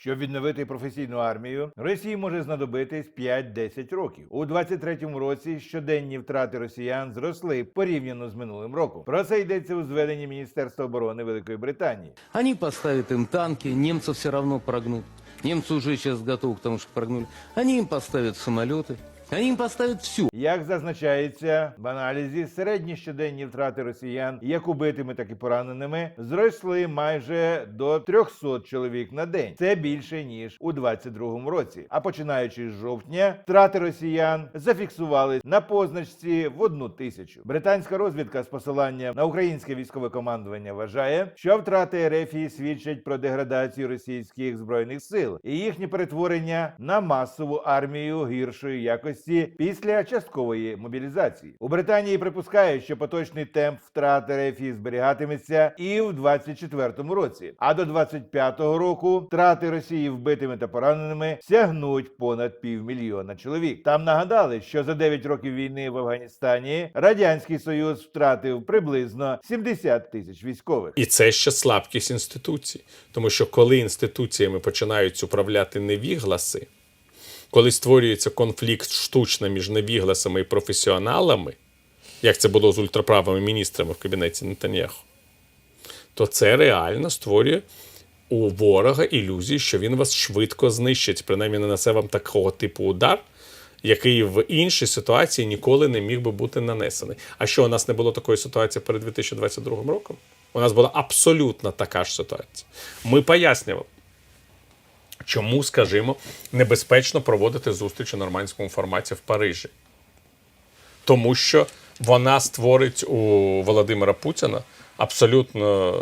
Щоб відновити професійну армію, Росії може знадобитись 5-10 років. У 23-му році щоденні втрати росіян зросли порівняно з минулим роком. Про це йдеться у зведенні Міністерства оборони Великої Британії. Они поставят им танки, немцев все равно прогнут. Немцы уже сейчас готовы к тому, что прогнули. Они им поставят самолеты, они им поставят все. Як зазначається в аналізі, середні щоденні втрати росіян, як убитими, так і пораненими, зросли майже до 300 чоловік на день. Це більше ніж у 22-му році. А починаючи з жовтня, втрати росіян зафіксували на позначці в одну тисячу. Британська розвідка з посиланням на українське військове командування вважає, що втрати РФ свідчать про деградацію російських збройних сил і їхнє перетворення на масову армію гіршої якості після часткової мобілізації. У Британії припускають, що поточний темп втрат РФ зберігатиметься і в 24-му році. А до 25-го року втрати Росії вбитими та пораненими сягнуть понад півмільйона чоловік. Там нагадали, що за 9 років війни в Афганістані радянський союз втратив приблизно 70 тисяч військових. І це ще слабкість інституцій. Тому що коли інституціями починають управляти невігласи, коли створюється конфлікт штучно між невігласами і професіоналами, як це було з ультраправими міністрами в кабінеті Нетаньяху, то це реально створює у ворога ілюзію, що він вас швидко знищить, принаймні нанесе вам такого типу удар, який в іншій ситуації ніколи не міг би бути нанесений. А що у нас не було такої ситуації перед 2022 роком? У нас була абсолютно така ж ситуація. Ми пояснювали, чому, скажімо, небезпечно проводити зустріч у нормандському форматі в Парижі. Тому що вона створить у Володимира Путіна абсолютно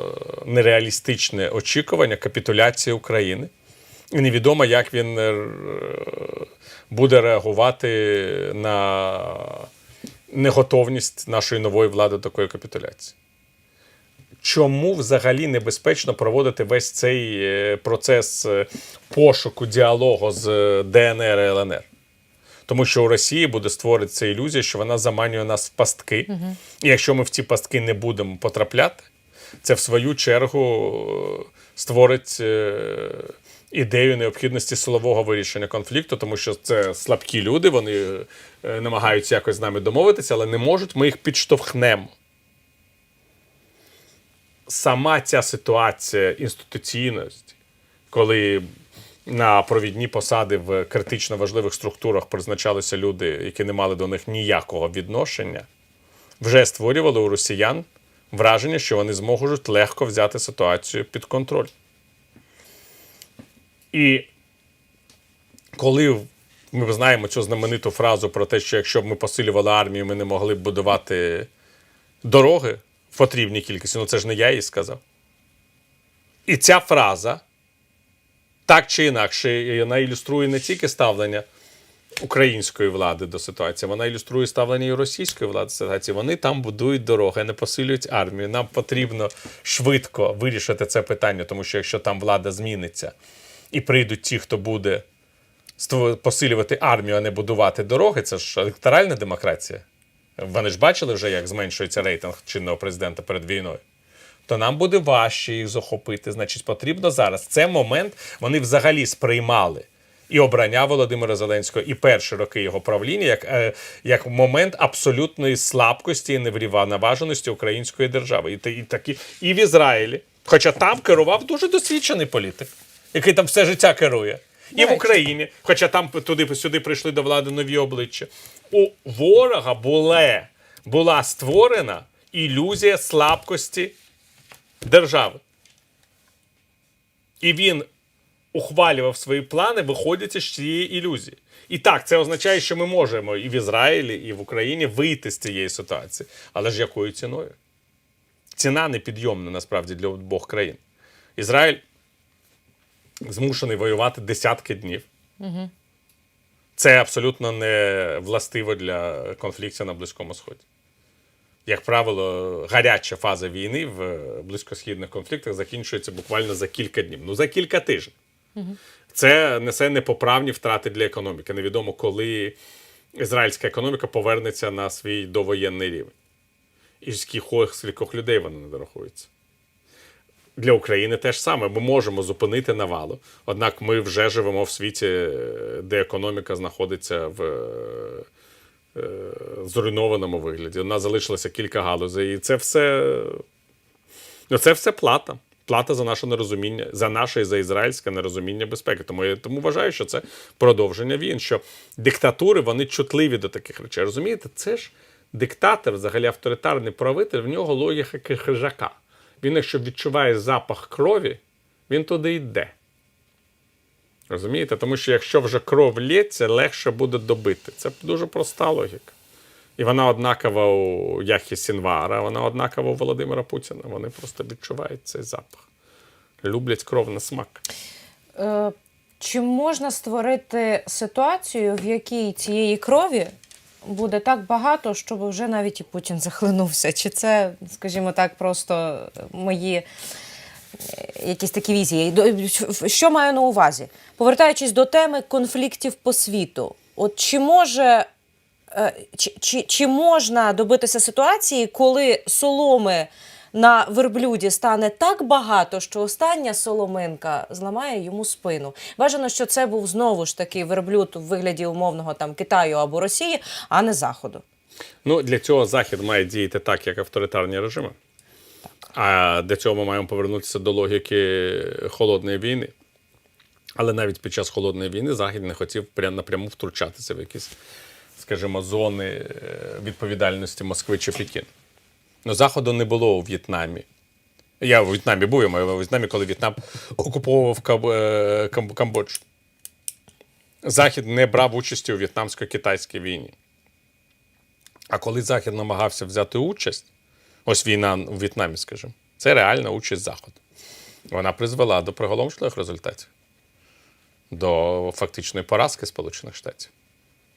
нереалістичне очікування капітуляції України. І невідомо, як він е, буде реагувати на неготовність нашої нової влади до такої капітуляції. Чому взагалі небезпечно проводити весь цей е, процес е, пошуку діалогу з е, ДНР і ЛНР? Тому що у Росії буде створитися ілюзія, що вона заманює нас в пастки. І якщо ми в ці пастки не будемо потрапляти, це в свою чергу створить ідею необхідності силового вирішення конфлікту, тому що це слабкі люди, вони намагаються якось з нами домовитися, але не можуть, ми їх підштовхнемо. Сама ця ситуація інституційності, коли на провідні посади в критично важливих структурах призначалися люди, які не мали до них ніякого відношення, вже створювали у росіян враження, що вони зможуть легко взяти ситуацію під контроль. І коли ми знаємо цю знамениту фразу про те, що якщо б ми посилювали армію, ми не могли б будувати дороги потрібній кількості, ну це ж не я її сказав. І ця фраза так чи інакше, вона ілюструє не тільки ставлення української влади до ситуації, вона ілюструє ставлення і російської влади до ситуації. Вони там будують дороги, не посилюють армію. Нам потрібно швидко вирішити це питання, тому що якщо там влада зміниться і прийдуть ті, хто буде посилювати армію, а не будувати дороги, це ж електоральна демократія. Вони ж бачили вже, як зменшується рейтинг чинного президента перед війною то нам буде важче їх захопити. Значить, потрібно зараз. В цей момент вони взагалі сприймали і обрання Володимира Зеленського, і перші роки його правління як, е, як момент абсолютної слабкості і неврівноваженості української держави. І, і, такі, і в Ізраїлі. Хоча там керував дуже досвідчений політик, який там все життя керує. І в Україні, хоча там туди сюди прийшли до влади нові обличчя. У ворога була, була створена ілюзія слабкості держави. І він ухвалював свої плани, виходячи з цієї ілюзії. І так, це означає, що ми можемо і в Ізраїлі, і в Україні вийти з цієї ситуації. Але ж якою ціною? Ціна непідйомна насправді для обох країн. Ізраїль змушений воювати десятки днів. Це абсолютно не властиво для конфліктів на Близькому Сході як правило, гаряча фаза війни в близькосхідних конфліктах закінчується буквально за кілька днів, ну за кілька тижнів. Це несе непоправні втрати для економіки. Невідомо, коли ізраїльська економіка повернеться на свій довоєнний рівень. І з кількох людей вона не дорахується. Для України теж саме. Ми можемо зупинити навалу. Однак ми вже живемо в світі, де економіка знаходиться в е, е, зруйнованому вигляді. У нас залишилося кілька галузей. І це все, ну, це все плата. Плата за наше нерозуміння, за наше і за ізраїльське нерозуміння безпеки. Тому я тому вважаю, що це продовження війн. Що диктатури вони чутливі до таких речей. Розумієте, це ж диктатор, взагалі авторитарний правитель, в нього логіка хижака. Він, якщо відчуває запах крові, він туди йде. Розумієте? Тому що якщо вже кров лється, легше буде добити. Це дуже проста логіка. І вона однакова у Яхі Сінвара, вона однакова у Володимира Путіна. Вони просто відчувають цей запах. Люблять кров на смак. Е, Чи можна створити ситуацію, в якій цієї крові буде так багато, щоб вже навіть і Путін захлинувся? Чи це, скажімо так, просто мої е, якісь такі візії? Що маю на увазі? Повертаючись до теми конфліктів по світу, от чи може. е, Чи, чи, чи можна добитися ситуації, коли соломи на верблюді стане так багато, що остання соломинка зламає йому спину? Бажано, що це був знову ж таки верблюд у вигляді умовного там Китаю або Росії, а не Заходу. Ну, для цього Захід має діяти так, як авторитарні режими. А для цього ми маємо повернутися до логіки холодної війни. Але навіть під час холодної війни Захід не хотів прям напряму втручатися в якісь, скажімо, зони е, відповідальності Москви чи Пекіну. Ну, Заходу не було у В'єтнамі. Я у В'єтнамі був, я маю у В'єтнамі, коли В'єтнам окуповував е, Камбоджу. Захід не брав участі у в'єтнамсько-китайській війні. А коли Захід намагався взяти участь, ось війна у В'єтнамі, скажімо, це реальна участь Заходу. Вона призвела до приголомшливих результатів, до фактичної поразки Сполучених Штатів.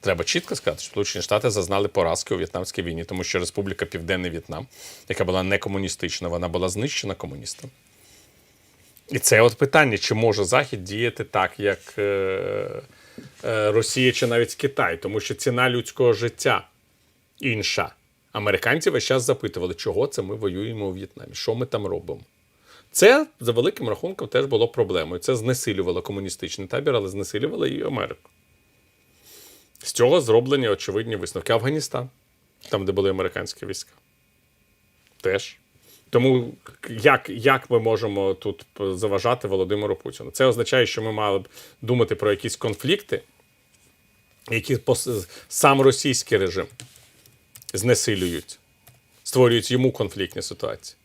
Треба чітко сказати, що Сполучені Штати зазнали поразки у В'єтнамській війні, тому що Республіка Південний В'єтнам, яка була не комуністична, вона була знищена комуністами. І це от питання, чи може Захід діяти так, як е, е, Росія чи навіть Китай, тому що ціна людського життя інша. Американці весь час запитували, чого це ми воюємо у В'єтнамі, що ми там робимо. Це за великим рахунком теж було проблемою. Це знесилювало комуністичний табір, але знесилювало і Америку. З цього зроблені очевидні висновки. Афганістан, там, де були американські війська. Теж. Тому як, як ми можемо тут заважати Володимиру Путіну? Це означає, що ми мали б думати про якісь конфлікти, які сам російський режим знесилюють, створюють йому конфліктні ситуації.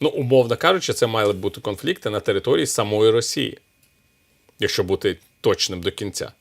Ну, умовно кажучи, це мали б бути конфлікти на території самої Росії, якщо бути точним до кінця.